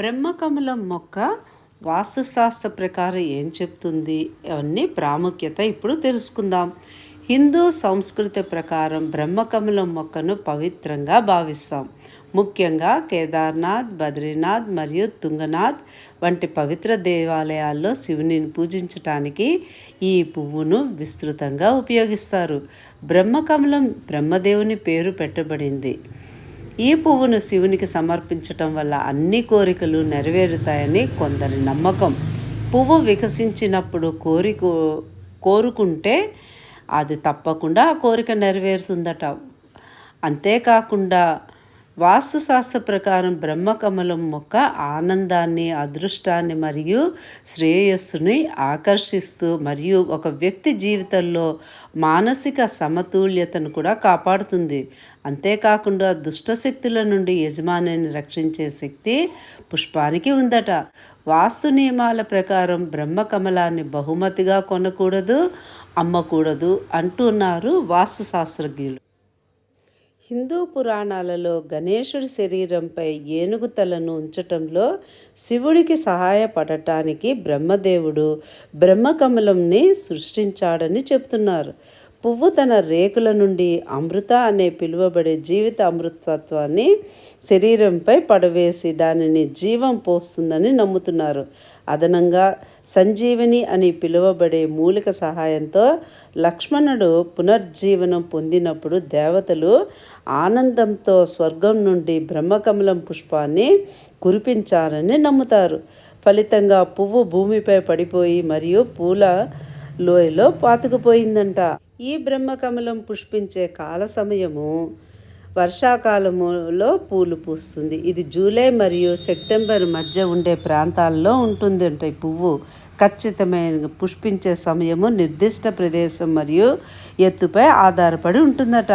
బ్రహ్మకమలం మొక్క వాస్తుశాస్త్ర ప్రకారం ఏం చెప్తుంది అవన్నీ ప్రాముఖ్యత ఇప్పుడు తెలుసుకుందాం. హిందూ సంస్కృతి ప్రకారం బ్రహ్మకమలం మొక్కను పవిత్రంగా భావిస్తాం. ముఖ్యంగా కేదార్నాథ్ బద్రీనాథ్ మరియు తుంగనాథ్ వంటి పవిత్ర దేవాలయాల్లో శివుని పూజించటానికి ఈ పువ్వును విస్తృతంగా ఉపయోగిస్తారు. బ్రహ్మకమలం బ్రహ్మదేవుని పేరు పెట్టబడింది. ఈ పువ్వును శివునికి సమర్పించటం వల్ల అన్ని కోరికలు నెరవేరుతాయని కొందరి నమ్మకం. పువ్వు వికసించినప్పుడు కోరిక కోరుకుంటే అది తప్పకుండా ఆ కోరిక నెరవేరుతుందట. అంతేకాకుండా వాస్తుశాస్త్ర ప్రకారం బ్రహ్మకమలం మొక్క ఆనందాన్ని అదృష్టాన్ని మరియు శ్రేయస్సుని ఆకర్షిస్తూ మరియు ఒక వ్యక్తి జీవితంలో మానసిక సమతుల్యతను కూడా కాపాడుతుంది. అంతేకాకుండా దుష్టశక్తుల నుండి యజమానిని రక్షించే శక్తి పుష్పానికి ఉందట. వాస్తు నియమాల ప్రకారం బ్రహ్మకమలాన్ని బహుమతిగా కొనకూడదు అమ్మకూడదు అంటున్నారు వాస్తు శాస్త్రజ్ఞులు హిందూ పురాణాలలో గణేశుడి శరీరంపై ఏనుగు తలను ఉంచటంలో శివుడికి సహాయపడటానికి బ్రహ్మదేవుడు బ్రహ్మకమలంని సృష్టించాడని చెప్తున్నారు. పువ్వు తన రేకుల నుండి అమృత అనే పిలువబడే జీవిత అమృతత్వాన్ని శరీరంపై పడవేసి దానిని జీవం పోస్తుందని నమ్ముతున్నారు. అదనంగా సంజీవిని అని పిలువబడే మూలిక సహాయంతో లక్ష్మణుడు పునర్జీవనం పొందినప్పుడు దేవతలు ఆనందంతో స్వర్గం నుండి బ్రహ్మకమలం పుష్పాన్ని కురిపించారని నమ్ముతారు. ఫలితంగా పువ్వు భూమిపై పడిపోయి మరియు పూల లోయలో పాతుకుపోయిందంట. ఈ బ్రహ్మకమలం పుష్పించే కాల సమయము వర్షాకాలములో పూలు పూస్తుంది. ఇది జూలై మరియు సెప్టెంబర్ మధ్య ఉండే ప్రాంతాల్లో ఉంటుంది అంట ఈ పువ్వు. ఖచ్చితమైన పుష్పించే సమయము నిర్దిష్ట ప్రదేశం మరియు ఎత్తుపై ఆధారపడి ఉంటుందట.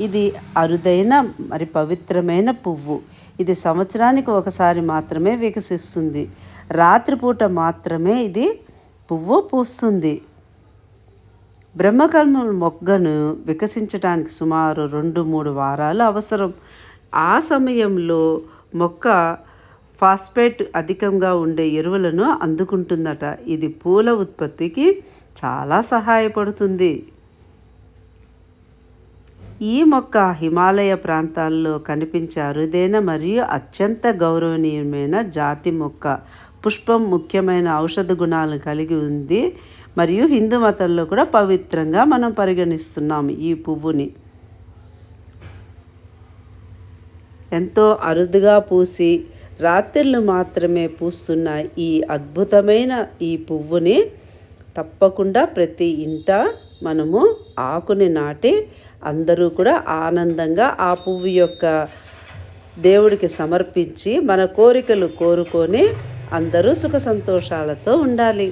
ఇది అరుదైన మరి పవిత్రమైన పువ్వు. ఇది సంవత్సరానికి ఒకసారి మాత్రమే వికసిస్తుంది. రాత్రిపూట మాత్రమే ఇది పువ్వు పూస్తుంది. బ్రహ్మకర్మ మొగ్గను వికసించడానికి సుమారు రెండు మూడు వారాలు అవసరం. ఆ సమయంలో మొక్క ఫాస్ఫేట్ అధికంగా ఉండే ఎరువులను అందుకుంటుందట. ఇది పూల ఉత్పత్తికి చాలా సహాయపడుతుంది. ఈ మొక్క హిమాలయ ప్రాంతాల్లో కనిపించే అరుదైన మరియు అత్యంత గౌరవనీయమైన జాతి మొక్క. పుష్పం ముఖ్యమైన ఔషధ గుణాలను కలిగి ఉంది మరియు హిందూ మతంలో కూడా పవిత్రంగా మనం పరిగణిస్తున్నాము ఈ పువ్వుని. ఎంతో అరుదుగా పూసి రాత్రిళ్ళు మాత్రమే పూస్తున్న ఈ అద్భుతమైన ఈ పువ్వుని తప్పకుండా ప్రతి ఇంట మనము ఆకుని నాటి అందరూ కూడా ఆనందంగా ఆ పువ్వు యొక్క దేవుడికి సమర్పించి మన కోరికలు కోరుకొని అందరూ సుఖ సంతోషాలతో ఉండాలి.